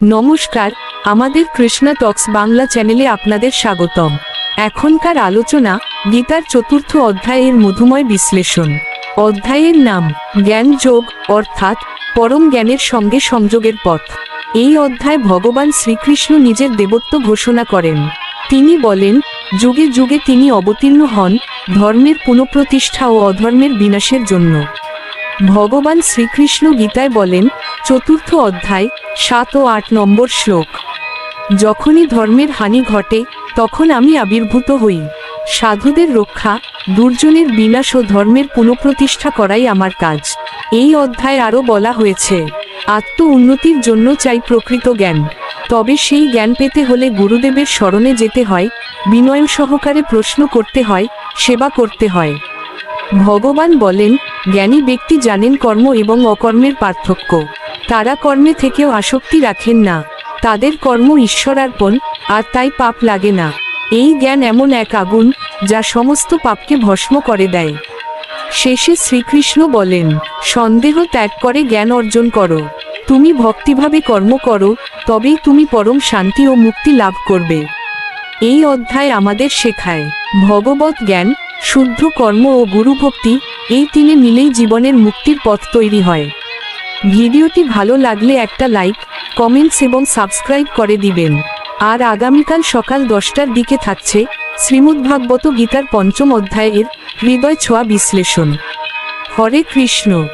নমস্কার, আমাদের কৃষ্ণা টক্স বাংলা চ্যানেলে আপনাদের স্বাগতম। এখনকার আলোচনা গীতার চতুর্থ অধ্যায়ের মধুময় বিশ্লেষণ। অধ্যায়ের নাম জ্ঞান যোগ অর্থাৎ পরম জ্ঞানের সঙ্গে সংযোগের পথ। এই অধ্যায় ভগবান শ্রীকৃষ্ণ নিজের দেবত্ব ঘোষণা করেন। তিনি বলেন, যুগে যুগে তিনি অবতীর্ণ হন ধর্মের পুনঃপ্রতিষ্ঠা ও অধর্মের বিনাশের জন্য। ভগবান শ্রীকৃষ্ণ গীতায় বলেন, চতুর্থ অধ্যায়, সাত ও আট নম্বর শ্লোক। যখনই ধর্মের হানি ঘটে, তখন আমি আবির্ভূত হই। সাধুদের রক্ষা, দুর্জনের বিনাশ ও ধর্মের পুনঃপ্রতিষ্ঠা করাই আমার কাজ। এই অধ্যায় আরও বলা হয়েছে, আত্ম উন্নতির জন্য চাই প্রকৃত জ্ঞান। তবে সেই জ্ঞান পেতে হলে গুরুদেবের স্মরণে যেতে হয়, বিনয় সহকারে প্রশ্ন করতে হয়, সেবা করতে হয়। ভগবান বলেন জ্ঞানী ব্যক্তি জানেন কর্ম এবং অকর্মের পার্থক্য। তারা কর্মে থেকেও আসক্তি রাখেন না। তাদের কর্ম ঈশ্বরার্পণ, আর তাই পাপ লাগে না। এই জ্ঞান এমন এক আগুন, যা সমস্ত পাপকে ভস্ম করে দেয়। শেষে শ্রীকৃষ্ণ বলেন, সন্দেহ ত্যাগ করে জ্ঞান অর্জন করো। তুমি ভক্তিভাবে কর্ম করো, তবেই তুমি পরম শান্তি ও মুক্তি লাভ করবে। এই অধ্যায় আমাদের শেখায়। ভগবত জ্ঞান, শুদ্ধ কর্ম ও গুরুভক্তি এই তিনে মিলেই জীবনের মুক্তির পথ তৈরি হয়। ভিডিওটি ভালো লাগলে একটা লাইক, কমেন্টস এবং সাবস্ক্রাইব করে দিবেন। আর আগামীকাল সকাল দশটার দিকে থাকছে শ্রীমদ্ভাগবত গীতার পঞ্চম অধ্যায়ের হৃদয় ছোঁয়া বিশ্লেষণ। হরে কৃষ্ণ।